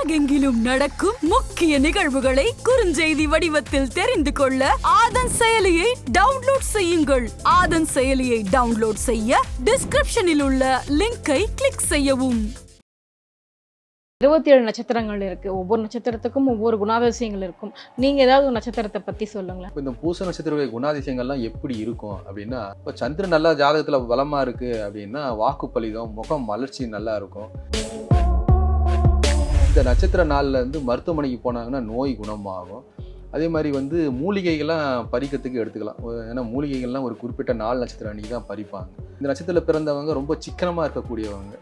உலகெங்கிலும் நடக்கும் முக்கிய நிகழ்வுகளை குறுஞ்செய்தி வடிவத்தில் தெரிந்து கொள்ள ஆதன் செயலியை டவுன்லோட் செய்யுங்கள். ஆதன் செயலியை டவுன்லோட் செய்ய டிஸ்கிரிப்ஷனில் உள்ள லிங்கை கிளிக் செய்யவும். இருபத்தி ஏழு நட்சத்திரங்கள் இருக்கு. ஒவ்வொரு நட்சத்திரத்துக்கும் ஒவ்வொரு குணாதிசயங்கள் இருக்கும். நீங்க ஏதாவது ஒரு நட்சத்திரத்தை பத்தி சொல்லுங்களேன். இப்போ இந்த பூச நட்சத்திர குணாதிசயங்கள்லாம் எப்படி இருக்கும் அப்படின்னா இப்போ சந்திரன் நல்லா ஜாதகத்தில் பலமாக இருக்குது அப்படின்னா வாக்கு பலிதம் முகம் மலர்ச்சி நல்லா இருக்கும். இந்த நட்சத்திர நாளில் இருந்து மருத்துவமனைக்கு போனாங்கன்னா நோய் குணமாகும். அதே மாதிரி வந்து மூலிகைகள்லாம் பறிக்கிறதுக்கு எடுத்துக்கலாம். ஏன்னா மூலிகைகள்லாம் ஒரு குறிப்பிட்ட நாள் நட்சத்திரம் அன்னைக்கு தான் பறிப்பாங்க. இந்த நட்சத்திரத்தில் பிறந்தவங்க ரொம்ப சிக்கனமாக இருக்கக்கூடியவங்க.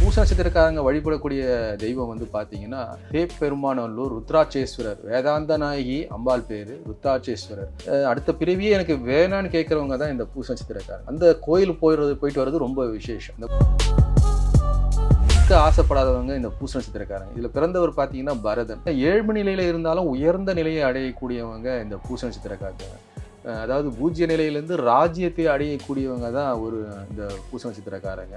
பூச நட்சத்திரக்காரங்க வழிபடக்கூடிய தெய்வம் வந்து பார்த்தீங்கன்னா தேப்பெருமானல்லூர் ருத்ராட்சேஸ்வரர். வேதாந்த நாயகி அம்பாள் பேர் ருத்ராட்சேஸ்வரர். அடுத்த பிறவியே எனக்கு வேணான்னு கேட்குறவங்க தான் இந்த பூச நட்சத்திரக்காரங்க. அந்த கோயில் போயிடுறது போயிட்டு வர்றது ரொம்ப விசேஷம். இந்த ஆசைப்படாதவங்க இந்த பூச நட்சத்திரக்காரங்க. இதில் பிறந்தவர் பார்த்தீங்கன்னா பரதன். ஏழ்மை நிலையில் இருந்தாலும் உயர்ந்த நிலையை அடையக்கூடியவங்க இந்த பூச நட்சத்திரக்காரங்க. அதாவது பூஜ்ய நிலையிலேருந்து ராஜ்யத்தை அடையக்கூடியவங்க தான் ஒரு இந்த பூச நட்சத்திரக்காரங்க.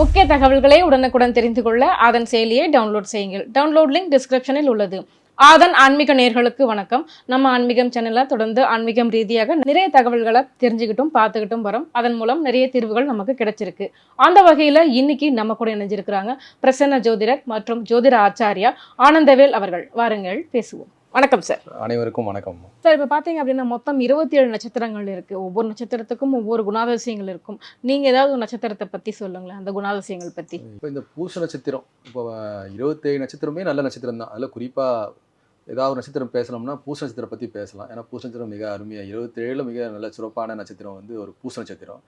முக்கிய தகவல்களை உடனுக்குடன் தெரிந்து கொள்ள அதன் செயலியை டவுன்லோட் செய்யுங்கள். டவுன்லோட் லிங்க் டிஸ்கிரிப்ஷனில் உள்ளது. ஆதன் ஆன்மீக நேர்களுக்கு வணக்கம். நம்ம ஆன்மீகம் சேனல்ல தொடர்ந்து ஆன்மீகம் ரீதியாக நிறைய தகவல்களை தெரிஞ்சுக்கிட்டும் பார்த்துக்கிட்டும் வரோம். அதன் மூலம் நிறைய தீர்வுகள் நமக்கு கிடைச்சிருக்கு. அந்த வகையில இன்னைக்கு நம்ம கூட இணைஞ்சிருக்கிறாங்க பிரசன்ன ஜோதிடர் மற்றும் ஜோதிட ஆச்சாரியா ஆனந்தவேல் அவர்கள். வாருங்கள் பேசுவோம். வணக்கம் சார் அனைவருக்கும் வணக்கம். சார் இப்போ பார்த்தீங்க அப்படின்னா மொத்தம் இருபத்தி ஏழு நட்சத்திரங்கள் இருக்கு. ஒவ்வொரு நட்சத்திரத்துக்கும் ஒவ்வொரு குணாதிசயங்கள் இருக்கும். நீங்க ஏதாவது ஒரு நட்சத்திரத்தை பத்தி சொல்லுங்களேன் அந்த குணாதிசயங்கள் பத்தி. இப்போ இந்த பூச நட்சத்திரம் இப்போ இருபத்தேழு நட்சத்திரமே நல்ல நட்சத்திரம் தான் அதில் குறிப்பாக ஏதாவது ஒரு நட்சத்திரம் பேசணும்னா பூச நட்சத்திரம் பற்றி பேசலாம். ஏன்னா பூச நட்சத்திரம் மிக அருமையாக இருபத்தேழில் மிக நல்ல சிறப்பான நட்சத்திரம் வந்து ஒரு பூச நட்சத்திரம்.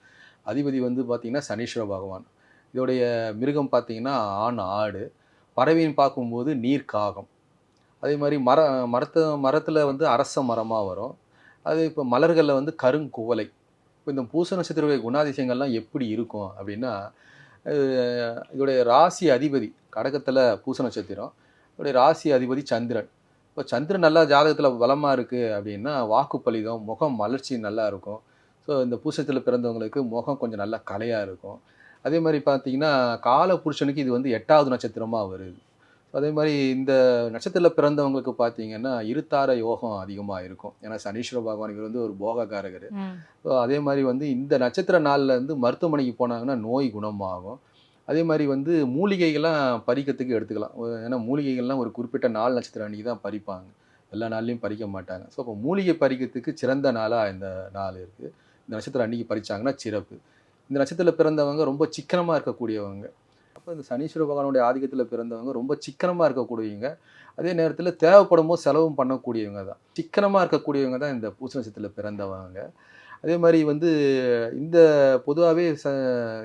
அதிபதி வந்து பார்த்திங்கன்னா சனீஸ்வர பகவான். இதோடைய மிருகம் பார்த்திங்கன்னா ஆண் ஆடு. பறவைன்னு பார்க்கும்போது நீர் காகம். அதே மாதிரி மர மரத்தை மரத்தில் வந்து அரச மரமாக வரும். அது இப்போ மலர்களில் வந்து கருங்குவலை. இப்போ இந்த பூச நட்சத்திர குணாதிசயங்கள்லாம் எப்படி இருக்கும் அப்படின்னா இதோடைய ராசி அதிபதி கடகத்தில் பூச நட்சத்திரம். இதோடைய ராசி அதிபதி சந்திரன். இப்போ சந்திரன் நல்லா ஜாதகத்தில் பலமாக இருக்குது அப்படின்னா வாக்கு பலிதம் முகம் மலர்ச்சி நல்லா இருக்கும். ஸோ இந்த பூசத்தில் பிறந்தவங்களுக்கு முகம் கொஞ்சம் நல்லா கலையாக இருக்கும். அதே மாதிரி பார்த்தீங்கன்னா கால புருஷனுக்கு இது வந்து எட்டாவது நட்சத்திரமாக வருது. அதே மாதிரி இந்த நட்சத்திரத்தில் பிறந்தவங்களுக்கு பார்த்தீங்கன்னா இருத்தார யோகம் அதிகமாக இருக்கும். ஏன்னா சனீஸ்வர பகவான் இவர் வந்து ஒரு போகக்காரகர் ஸோ அதே மாதிரி வந்து இந்த நட்சத்திர நாளில் இருந்து மருத்துவமனைக்கு போனாங்கன்னா நோய் குணமாகும். அதே மாதிரி வந்து மூலிகைகள்லாம் பறிக்கிறதுக்கு எடுத்துக்கலாம். ஏன்னா மூலிகைகள்லாம் ஒரு குறிப்பிட்ட நாள் நட்சத்திரம் அன்றைக்கி தான் பறிப்பாங்க. எல்லா நாள்லையும் பறிக்க மாட்டாங்க. ஸோ அப்போ மூலிகை பறிக்கிறதுக்கு சிறந்த நாளாக இந்த நாள் இருக்குது இந்த நட்சத்திரம் அன்றைக்கி பறிச்சாங்கன்னா சிறப்பு. இந்த நட்சத்திரத்தில் பிறந்தவங்க ரொம்ப சிக்கனமாக இருக்கக்கூடியவங்க. அப்போ இந்த சனீஸ்வர பகவானுடைய ஆதிக்கத்தில் பிறந்தவங்க ரொம்ப சிக்கனமாக இருக்கக்கூடியவங்க. அதே நேரத்தில் தேவைப்படும் போது செலவும் பண்ணக்கூடியவங்க தான். சிக்கனமாக இருக்கக்கூடியவங்க தான் இந்த பூச நட்சத்திரத்தில் பிறந்தவங்க. அதே மாதிரி வந்து இந்த பொதுவாகவே ச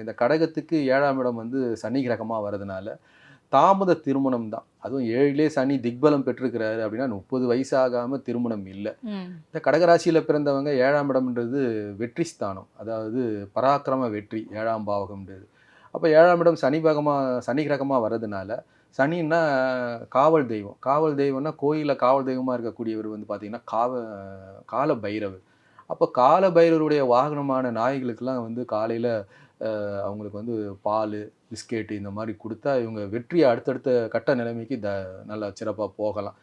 இந்த கடகத்துக்கு ஏழாம் இடம் வந்து சனி கிரகமாக வர்றதுனால தாமத திருமணம் தான். அதுவும் ஏழிலே சனி திக்பலம் பெற்றிருக்கிறாரு அப்படின்னா முப்பது வயசு ஆகாமல் திருமணம் இல்லை. இந்த கடகராசியில் பிறந்தவங்க ஏழாம் இடம்ன்றது வெற்றி ஸ்தானம். அதாவது பராக்கிரம வெற்றி ஏழாம் பாவகம்ன்றது. அப்போ ஏழாம் இடம் சனி பாகமாக சனி கிரகமாக வர்றதுனால சனின்னா காவல் தெய்வம். காவல் தெய்வம்னா கோயிலில் காவல் தெய்வமாக இருக்கக்கூடியவர் வந்து பார்த்திங்கன்னா காவ கால பைரவர். அப்போ கால பைரவருடைய வாகனமான நாய்களுக்கெல்லாம் வந்து காலையில் அவங்களுக்கு வந்து பால் பிஸ்கெட்டு இந்த மாதிரி கொடுத்தா இவங்க வெற்றியை அடுத்தடுத்த கட்ட நிலைமைக்கு த நல்லா சிறப்பாக போகலாம்.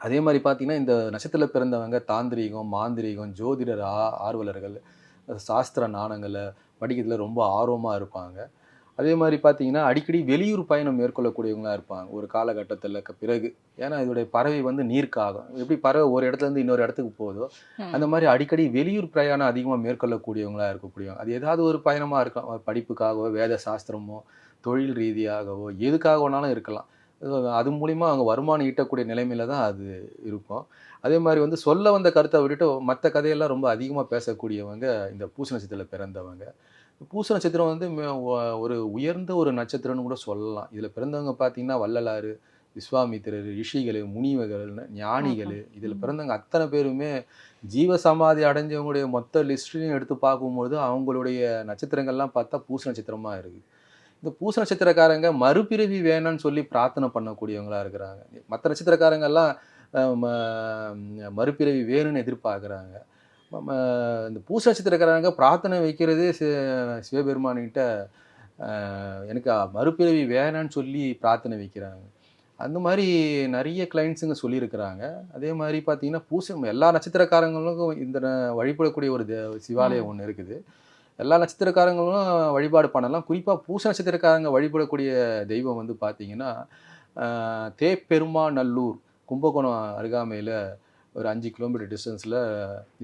அதே மாதிரி பார்த்தீங்கன்னா இந்த நட்சத்திரத்தில் பிறந்தவங்க தாந்திரீகம் மாந்திரீகம் ஜோதிடர் ஆ ஆர்வலர்கள் சாஸ்திர நாணங்களை படிக்கிறதுல ரொம்ப ஆர்வமாக இருப்பாங்க. அதே மாதிரி பார்த்தீங்கன்னா அடிக்கடி வெளியூர் பயணம் மேற்கொள்ளக்கூடியவங்களா இருப்பாங்க. ஒரு காலகட்டத்தில் பிறகு. ஏன்னா இதோடைய பறவை வந்து நீர்க்காகும். எப்படி பறவை ஒரு இடத்துல இருந்து இன்னொரு இடத்துக்கு போதோ அந்த மாதிரி அடிக்கடி வெளியூர் பிரயாணம் அதிகமாக மேற்கொள்ளக்கூடியவங்களா இருக்கக்கூடியவங்க அது ஏதாவது ஒரு பயணமாக இருக்கலாம். ஒரு படிப்புக்காகவோ வேத சாஸ்திரமோ தொழில் ரீதியாகவோ எதுக்காக வேணாலும் இருக்கலாம். அது- அது மூலிமா அவங்க வருமானம் ஈட்டக்கூடிய நிலைமையில தான் அது இருக்கும். அதே மாதிரி வந்து சொல்ல வந்த கருத்தை விட்டுட்டு மற்ற கதையெல்லாம் ரொம்ப அதிகமாக பேசக்கூடியவங்க இந்த பூச நட்சத்திரத்தில் பிறந்தவங்க. பூச நட்சத்திரம் வந்து ஒரு உயர்ந்த ஒரு நட்சத்திரம்னு கூட சொல்லலாம். இதில் பிறந்தவங்க பார்த்தீங்கன்னா வள்ளலாறு விஸ்வாமித்திரர் ரிஷிகள் முனிவர்கள் ஞானிகள். இதில். பிறந்தவங்க அத்தனை பேருமே ஜீவ சமாதி அடைஞ்சவங்களுடைய மொத்த லிஸ்ட்லையும் எடுத்து பார்க்கும்பொழுது அவங்களுடைய நட்சத்திரங்கள்லாம் பார்த்தா பூச நட்சத்திரமாக இருக்குது இந்த பூச நட்சத்திரக்காரங்க மறுபிறவி வேணும்னு சொல்லி பிரார்த்தனை பண்ணக்கூடியவங்களா இருக்கிறாங்க. மற்ற நட்சத்திரக்காரங்கெல்லாம் மறுபிறவி வேணும்னு எதிர்பார்க்குறாங்க. இந்த பூச நட்சத்திரக்காரங்க பிரார்த்தனை வைக்கிறதே சிவபெருமான்கிட்ட எனக்கு மறுபிறவி வேணான்னு சொல்லி பிரார்த்தனை வைக்கிறாங்க. அந்த மாதிரி நிறைய கிளைண்ட்ஸுங்க சொல்லியிருக்கிறாங்க. அதே மாதிரி பார்த்தீங்கன்னா பூசம் எல்லா நட்சத்திரக்காரங்களுக்கும் இந்த வழிபடக்கூடிய ஒரு சிவாலயம் ஒன்று இருக்குது. எல்லா நட்சத்திரக்காரங்களும் வழிபாடு பண்ணலாம். குறிப்பாக பூச நட்சத்திரக்காரங்க வழிபடக்கூடிய தெய்வம் வந்து பார்த்தீங்கன்னா தேப்பெருமாநல்லூர் கும்பகோணம் அருகாமையில் ஒரு அஞ்சு கிலோமீட்டர் டிஸ்டன்ஸில்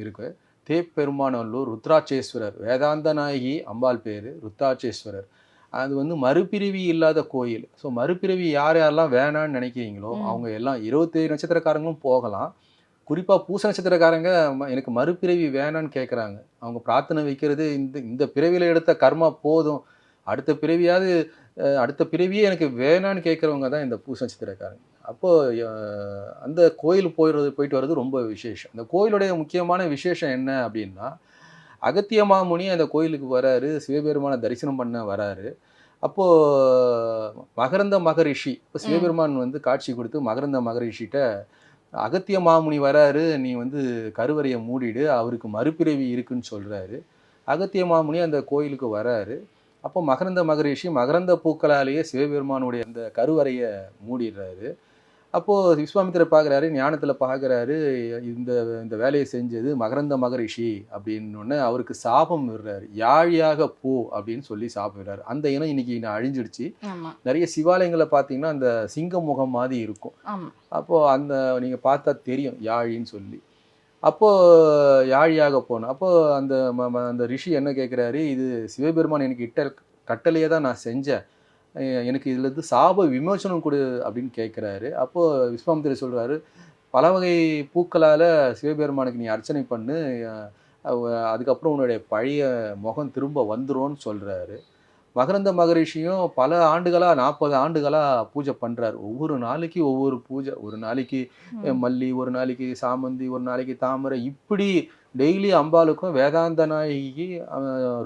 இருக்கு. தேப்பெருமாநல்லூர் ருத்ராட்சேஸ்வரர் வேதாந்த நாயகி அம்பாள் பேர் ருத்ராட்சேஸ்வரர். அது வந்து மறுபிறவி இல்லாத கோயில். ஸோ மறுபிறவி யார் யாரெல்லாம் வேணான்னு நினைக்கிறீங்களோ. அவங்க எல்லாம் இருபத்தேழு நட்சத்திரக்காரங்களும் போகலாம். குறிப்பாக பூச நட்சத்திரக்காரங்க எனக்கு மறுபிறவி வேணான்னு கேட்குறாங்க அவங்க பிரார்த்தனை வைக்கிறது இந்த இந்த பிறவியில் எடுத்த கர்மா போதும். அடுத்த பிறவியாவது அடுத்த பிறவியே எனக்கு வேணான்னு கேட்குறவங்க தான் இந்த பூச நட்சத்திரக்காரங்க. அப்போது அந்த கோயில் போயிடுறது போயிட்டு வர்றது ரொம்ப விசேஷம். அந்த கோயிலுடைய முக்கியமான விசேஷம் என்ன அப்படின்னா அகத்திய மாமுனி அந்த கோயிலுக்கு வராரு சிவபெருமானை தரிசனம் பண்ண வராரு. அப்போது மகரந்த மகரிஷி இப்போ சிவபெருமான் வந்து காட்சி கொடுத்து மகரந்த மகரிஷிட்ட அகத்திய மாமுனி வராரு நீ வந்து கருவறையை மூடிடு அவருக்கு மறுபிறவி இருக்குன்னு சொல்றாரு. அகத்திய மாமுனி அந்த கோயிலுக்கு வராரு. அப்போ மகரந்த மகரிஷி மகரந்த பூக்களாலேயே சிவபெருமானுடைய அந்த கருவறையை மூடிடுறாரு. அப்போது விஸ்வாமித்திரர் பார்க்குறாரு ஞானத்தில் பார்க்குறாரு இந்த இந்த வேலையை செஞ்சது மகரந்த மகரிஷி அப்படின்னு அவருக்கு சாபம் விடுறாரு. யாழியாக போ அப்படின்னு சொல்லி சாபம் விடுறாரு. அந்த இனம் இன்னைக்கு நான் அழிஞ்சிடுச்சு. நிறைய சிவாலயங்களை பார்த்தீங்கன்னா அந்த சிங்க முகம் மாதிரி இருக்கும். அப்போது அந்த நீங்கள் பார்த்தா தெரியும் யாழின்னு சொல்லி. அப்போது யாழியாக போனோம் அப்போது அந்த அந்த ரிஷி என்ன கேட்குறாரு இது சிவபெருமான் எனக்கு இட்ட கட்டளையே தான் நான் செஞ்சேன். எனக்கு இதுல இருந்து சாப விமோசனம் கொடு அப்படின்னு கேட்குறாரு அப்போது விஸ்வாமித்திரர் சொல்கிறாரு பல வகை பூக்களால் சிவபெருமானுக்கு நீ அர்ச்சனை பண்ணு. அதுக்கப்புறம் உன்னுடைய பழைய முகம் திரும்ப வந்துரும்னு சொல்கிறாரு மகரந்த மகரிஷியும் பல ஆண்டுகளாக நாற்பது ஆண்டுகளாக பூஜை பண்ணுறாரு ஒவ்வொரு நாளைக்கு ஒவ்வொரு பூஜை. ஒரு நாளைக்கு. மல்லி ஒரு நாளைக்கு சாமந்தி ஒரு நாளைக்கு தாமரை. இப்படி டெய்லி அம்பாளுக்கும் வேதாந்த நாயகி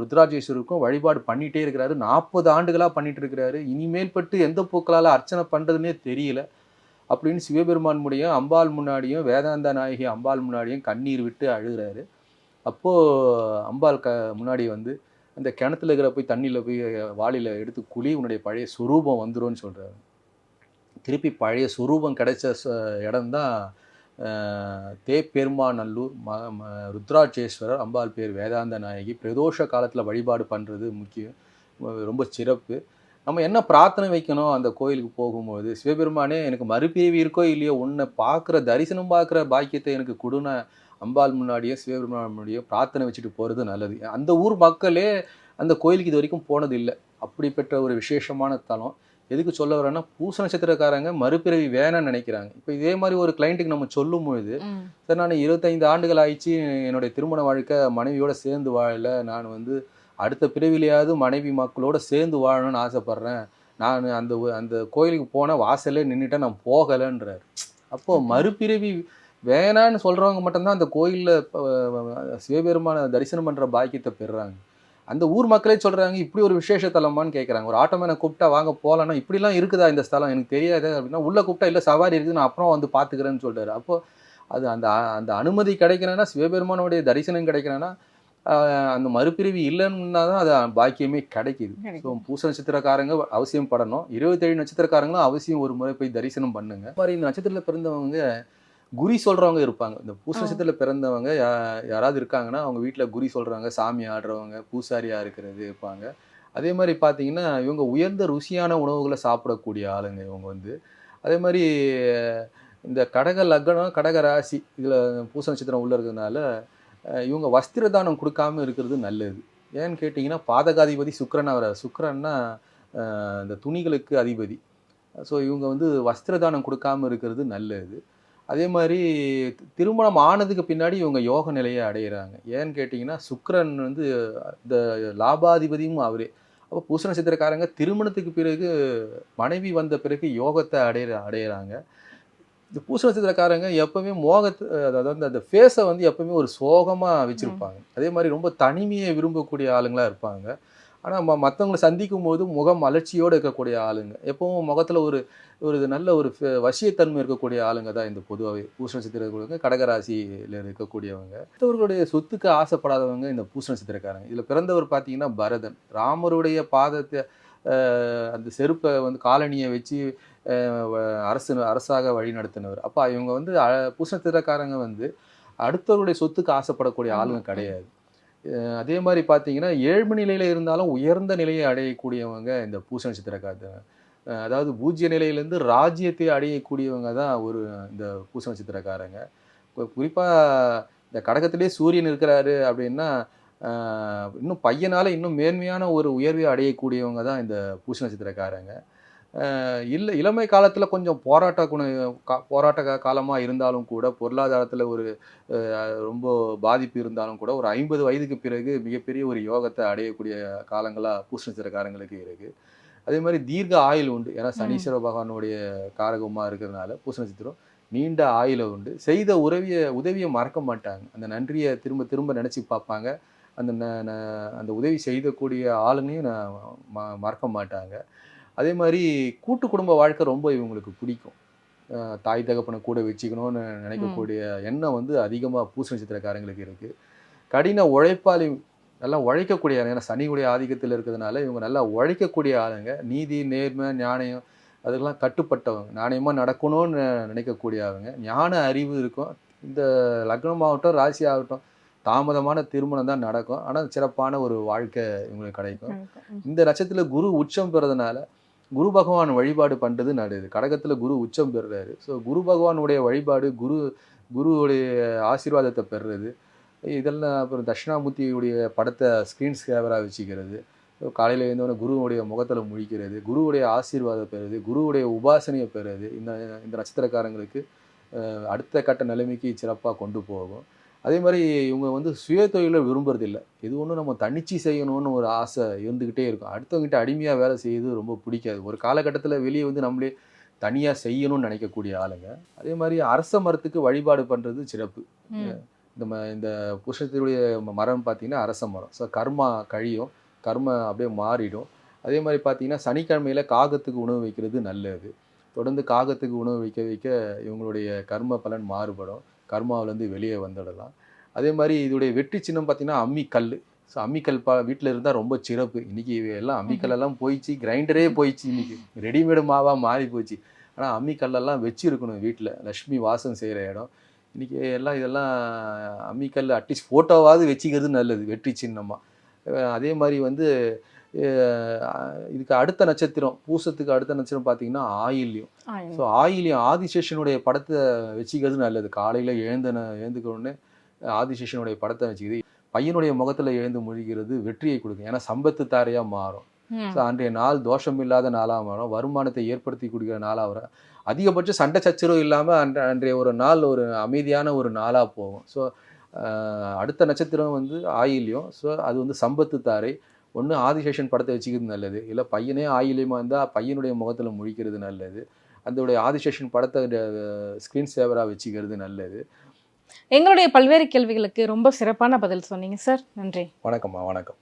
ருத்ராஜேஸ்வருக்கும் வழிபாடு பண்ணிகிட்டே இருக்கிறாரு. நாற்பது ஆண்டுகளாக பண்ணிகிட்டு இருக்கிறாரு. இனிமேல் பட்டு எந்த பூக்களால் அர்ச்சனை பண்ணுறதுனே தெரியல. அப்படின்னு சிவபெருமான் முடியும் அம்பாள் முன்னாடியும் வேதாந்த நாயகி அம்பாள் முன்னாடியும் கண்ணீர் விட்டு அழுகிறாரு. அப்போது அம்பாள் க முன்னாடி வந்து அந்த கிணத்துல இருக்கிற போய் தண்ணியில் போய் வாளியில் எடுத்து குழி உன்னுடைய பழைய சுரூபம் வந்துடும் சொல்கிறாரு திருப்பி பழைய சுரூபம் கிடைச்ச ச- இடம்தான் தேப்பெருமாநல்லூர் ம ம ருத்ராட்சேஸ்வரர் அம்பாள் பேர் வேதாந்த நாயகி பிரதோஷ காலத்தில் வழிபாடு பண்ணுறது முக்கியம். ரொம்ப சிறப்பு. நம்ம என்ன பிரார்த்தனை வைக்கணும் அந்த கோயிலுக்கு போகும்போது? சிவபெருமானே எனக்கு மறுபிரிவு இருக்கோ இல்லையோ உன்னை பார்க்குற தரிசனம் பார்க்குற பாக்கியத்தை எனக்கு கொடுன அம்பாள் முன்னாடியே சிவபெருமான் முன்னாடியே பிரார்த்தனை வச்சுட்டு போகிறது நல்லது. அந்த ஊர் மக்களே அந்த கோயிலுக்கு இது வரைக்கும் போனது இல்லை அப்படிப்பட்ட ஒரு விசேஷமான தலம். எதுக்கு சொல்ல வரேன்னா பூச நட்சத்திரக்காரங்க மறுபிறவி வேணாம்னு நினைக்கிறாங்க. இப்போ இதே மாதிரி ஒரு கிளைண்ட்டுக்கு நம்ம சொல்லும் பொழுது. சார் நான் இருபத்தைந்து ஆண்டுகள் ஆயிடுச்சு என்னுடைய திருமண வாழ்க்கை மனைவியோட சேர்ந்து வாழல. நான் வந்து அடுத்த பிறவிலையாவது மனைவி மக்களோட சேர்ந்து வாழணும்னு ஆசைப்பட்றேன். நான் அந்த அந்த கோயிலுக்கு போன வாசல்லே நின்றுட்டேன் நான் போகலைன்றார். அப்போது மறுபிறவி வேணான்னு சொல்கிறவங்க மட்டும்தான் அந்த கோயிலில் சிவபெருமான தரிசனம் பண்ணுற பாக்கியத்தை பெறுறாங்க. அந்த ஊர் மக்களே சொல்கிறாங்க இப்படி ஒரு விசேஷ தலமான்னு கேட்குறாங்க ஒரு ஆட்டோமேனை கூப்பிட்டா வாங்க போகலன்னா இப்படிலாம் இருக்குதா இந்த ஸ்தலம்? எனக்கு தெரியாது அப்படின்னா உள்ளே கூப்பிட்டா இல்லை சவாரி இருக்குது நான் அப்புறம் வந்து பார்த்துக்கிறேன்னு சொல்கிறாரு அப்போ அது அந்த அந்த அனுமதி கிடைக்கணும்னா சிவபெருமானுடைய தரிசனம் கிடைக்கணும்னா ஆஹ் அந்த மறுபிரிவு இல்லைன்னா தான் அது பாக்கியமே கிடைக்குது. ஸோ. பூச நட்சத்திரக்காரங்க அவசியம் படணும். இருபத்தேழு நட்சத்திரக்காரங்களும் அவசியம் ஒரு முறை போய் தரிசனம் பண்ணுங்க. மாதிரி இந்த நட்சத்திரத்தில் பிறந்தவங்க குறி சொல்றவங்க இருப்பாங்க. இந்த பூச ஆ. நட்சத்திரத்தில் பிறந்தவங்க யா- யாராவது இருக்காங்கன்னா அவங்க வீட்டில் குறி சொல்றவங்க சாமி ஆடுறவங்க பூசாரியா இருக்கிறது இருப்பாங்க. அதே மாதிரி பார்த்தீங்கன்னா இவங்க உயர்ந்த ருசியான உணவுகளை சாப்பிடக்கூடிய ஆளுங்க இவங்க வந்து. அதே மாதிரி இந்த கடக லக்னம் கடக ராசி இதில் பூச நட்சத்திரம் உள்ள இருக்கிறதுனால இவங்க வஸ்திர தானம் கொடுக்காம இருக்கிறது நல்லது. ஏன்னு கேட்டிங்கன்னா பாதகாதிபதி சுக்கிரன் அவரை சுக்கிரன்னா இந்த துணிகளுக்கு அதிபதி. ஸோ இவங்க வந்து வஸ்திர தானம் கொடுக்காம இருக்கிறது நல்லது. அதே மாதிரி திருமணம் ஆனதுக்கு பின்னாடி இவங்க யோக நிலையை அடையிறாங்க. ஏன்னு கேட்டிங்கன்னா சுக்கிரன் வந்து இந்த லாபாதிபதியும் அவரே. அப்போ பூச நட்சத்திரக்காரங்க திருமணத்துக்கு பிறகு மனைவி வந்த பிறகு யோகத்தை அடையிற அடையிறாங்க. இந்த பூச நட்சத்திரக்காரங்க எப்பவுமே மோகத்து அதாவது அந்த ஃபேஸை வந்து எப்பவுமே ஒரு சோகமாக வச்சுருப்பாங்க. அதே மாதிரி ரொம்ப தனிமையை விரும்பக்கூடிய ஆளுங்களா இருப்பாங்க. ஆனால் ம மற்றவங்களை சந்திக்கும் போது முகம் மலர்ச்சியோடு இருக்கக்கூடிய ஆளுங்க. எப்பவும் முகத்தில் ஒரு ஒரு நல்ல ஒரு வசியத்தன்மை இருக்கக்கூடிய ஆளுங்க தான் இந்த பொதுவாகவே பூச நட்சத்திரக்காரங்க கடகராசியில் இருக்கக்கூடியவங்க. மற்றவர்களுடைய சொத்துக்கு ஆசைப்படாதவங்க இந்த பூச நட்சத்திரக்காரங்க. இதில் பிறந்தவர் பார்த்தீங்கன்னா பரதன். ராமருடைய பாதத்தை அந்த செருப்பை வந்து காலனியை வச்சு அரசு அரசாக வழி நடத்தினவர். அப்போ இவங்க வந்து அ- பூச நட்சத்திரக்காரங்க வந்து அடுத்தவருடைய சொத்துக்கு ஆசைப்படக்கூடிய ஆளுங்க கிடையாது. அதே மாதிரி பார்த்தீங்கன்னா ஏழ்மை நிலையில் இருந்தாலும் உயர்ந்த நிலையை அடையக்கூடியவங்க இந்த பூச நட்சத்திரக்காரங்க அதாவது பூஜ்ய நிலையிலேருந்து ராஜ்யத்தை அடையக்கூடியவங்க தான் ஒரு இந்த பூச நட்சத்திரக்காரங்க. குறிப்பாக இந்த கடகத்திலே சூரியன் இருக்கிறாரு அப்படின்னா இன்னும் பையனால் இன்னும் மேன்மையான ஒரு உயர்வை அடையக்கூடியவங்க தான் இந்த பூச நட்சத்திரக்காரங்க. இல்லை இளமை காலத்தில் கொஞ்சம் போராட்ட குண போராட்ட காலமாக இருந்தாலும் கூட பொருளாதாரத்தில் ஒரு ரொம்ப பாதிப்பு இருந்தாலும் கூட ஒரு ஐம்பது வயதுக்கு பிறகு மிகப்பெரிய ஒரு யோகத்தை அடையக்கூடிய காலங்களாக பூச நட்சத்திரக்காரங்களுக்கு இருக்குது அதே மாதிரி தீர்க்க ஆயுள் உண்டு. ஏன்னா சனீஸ்வர பகவானுடைய காரகமாக இருக்கிறதுனால பூச நட்சத்திரம் நீண்ட ஆயுள உண்டு. செய்த உதவியை உதவியை மறக்க மாட்டாங்க. அந்த நன்றியை திரும்ப திரும்ப நினச்சி பார்ப்பாங்க. அந்த அந்த உதவி செய்யக்கூடிய ஆளுங்களையும் நான் மறக்க மாட்டாங்க. அதே மாதிரி கூட்டு குடும்ப வாழ்க்கை ரொம்ப இவங்களுக்கு பிடிக்கும். தாய் தகப்பனை கூட வச்சுக்கணும்னு நினைக்கக்கூடிய எண்ணம் வந்து அதிகமாக பூச நட்சத்திரக்காரங்களுக்கு இருக்குது கடின உழைப்பாளி நல்லா உழைக்கக்கூடிய ஆளுங்க ஏன்னா சனியுடைய ஆதிக்கத்தில் இருக்கிறதுனால இவங்க நல்லா உழைக்கக்கூடிய ஆளுங்க. நீதி நேர்மை ஞானம் அதுக்கெல்லாம் கட்டுப்பட்டவங்க நாணயமாக நடக்கணும்னு நினைக்கக்கூடியவங்க ஞான அறிவு இருக்கும். இந்த லக்னம் ஆகட்டும் ராசி ஆகட்டும் தாமதமான திருமணம் தான் நடக்கும். ஆனால் சிறப்பான ஒரு வாழ்க்கை இவங்களுக்கு கிடைக்கும். இந்த நட்சத்திரத்தில் குரு உச்சம் பெறதுனால குரு பகவான் வழிபாடு பண்ணுறது நல்லது. கடகத்தில் குரு உச்சம் பெறுறாரு. ஸோ குரு பகவானுடைய வழிபாடு குரு குருவுடைய ஆசீர்வாதத்தை பெறுறது. இதெல்லாம் அப்புறம் தட்சிணாமூர்த்தியுடைய படத்தை ஸ்க்ரீன்ஸ் கேமரா வச்சுக்கிறது. காலையில் எழுந்தோடனே குருவுடைய முகத்தில் முழிக்கிறது. குருவுடைய ஆசீர்வாதம் பெறுறது. குருவுடைய உபாசனையை பெறுறது. இந்த இந்த நட்சத்திரக்காரங்களுக்கு அடுத்த கட்ட நிலைமைக்கு சிறப்பாக கொண்டு போகும். அதே மாதிரி இவங்க வந்து சுய தொழிலை விரும்புறதில்ல. இது ஒன்றும் நம்ம தனிச்சு செய்யணும்னு ஒரு ஆசை இருந்துக்கிட்டே இருக்கும். அடுத்தவங்ககிட்ட அடிமையாக வேலை செய்யுது ரொம்ப பிடிக்காது. ஒரு காலகட்டத்தில் வெளியே வந்து நம்மளே தனியாக செய்யணும்னு நினைக்கக்கூடிய ஆளுங்க. அதே மாதிரி அரச மரத்துக்கு வழிபாடு பண்ணுறது சிறப்பு. இந்த ம இந்த புருஷத்தினுடைய மரம் பார்த்தீங்கன்னா அரச மரம். ஸோ கர்மா கழியும். கர்ம அப்படியே மாறிடும். அதே மாதிரி பார்த்தீங்கன்னா சனிக்கிழமையில் காகத்துக்கு உணவு வைக்கிறது நல்லது. தொடர்ந்து காகத்துக்கு உணவு வைக்க வைக்க இவங்களுடைய கர்ம பலன் மாறுபடும். கர்மாவிலேருந்து வெளியே வந்துடலாம். அதே மாதிரி இதோடைய வெற்றி சின்னம் பார்த்தீங்கன்னா அம்மிக்கல் ஸோ அம்மிக்கல் பா வீட்டில் இருந்தால் ரொம்ப சிறப்பு. இன்றைக்கி எல்லாம் அம்மிக்கல்லெல்லாம் போயிடுச்சு கிரைண்டரே போயிடுச்சு இன்றைக்கி ரெடிமேடு மாவாக மாறி போச்சு. ஆனால் அம்மிக்கல்லெல்லாம் வச்சுருக்கணும் வீட்டில் லக்ஷ்மி வாசம் செய்கிற இடம். இன்றைக்கி எல்லாம் இதெல்லாம் அம்மிக்கல் அட்லீஸ்ட் ஃபோட்டோவாவது வச்சுக்கிறது நல்லது வெற்றி சின்னமாக அதே மாதிரி வந்து இதுக்கு அடுத்த நட்சத்திரம் பூசத்துக்கு அடுத்த நட்சத்திரம் பார்த்தீங்கன்னா ஆயில்யம். ஸோ ஆயிலியம் ஆதிசேஷனுடைய படத்தை வச்சுக்கிறது நல்லது. காலையில் எழுந்தன எழுந்துக்க உடனே ஆதிசேஷனுடைய படத்தை வச்சுக்கிறது பையனுடைய முகத்தில் எழுந்து முழிக்கிறது வெற்றியை கொடுக்கும். ஏன்னா சம்பத்து தாரையாக மாறும். ஸோ அன்றைய நாள் தோஷம் இல்லாத நாளாக மாறும். வருமானத்தை ஏற்படுத்தி கொடுக்குற நாளாக வரும். அதிகபட்ச சண்டை சச்சரவு இல்லாமல் அன்ற அன்றைய ஒரு நாள் ஒரு அமைதியான ஒரு நாளாக போகும். ஸோ அடுத்த நட்சத்திரம் வந்து ஆயில்யம். ஸோ அது வந்து சம்பத்து தாரை. ஒன்று ஆதிசேஷன் படத்தை வச்சுக்கிறது நல்லது. இல்லை பையனே ஆயிலியமாக இருந்தால் பையனுடைய முகத்தில் முழிக்கிறது நல்லது. அதோடைய ஆதிசேஷன் படத்தை ஸ்க்ரீன் சேவராக வச்சுக்கிறது நல்லது. எங்களுடைய பல்வேறு கேள்விகளுக்கு ரொம்ப சிறப்பான பதில் சொன்னீங்க சார். நன்றி. வணக்கம்மா வணக்கம்.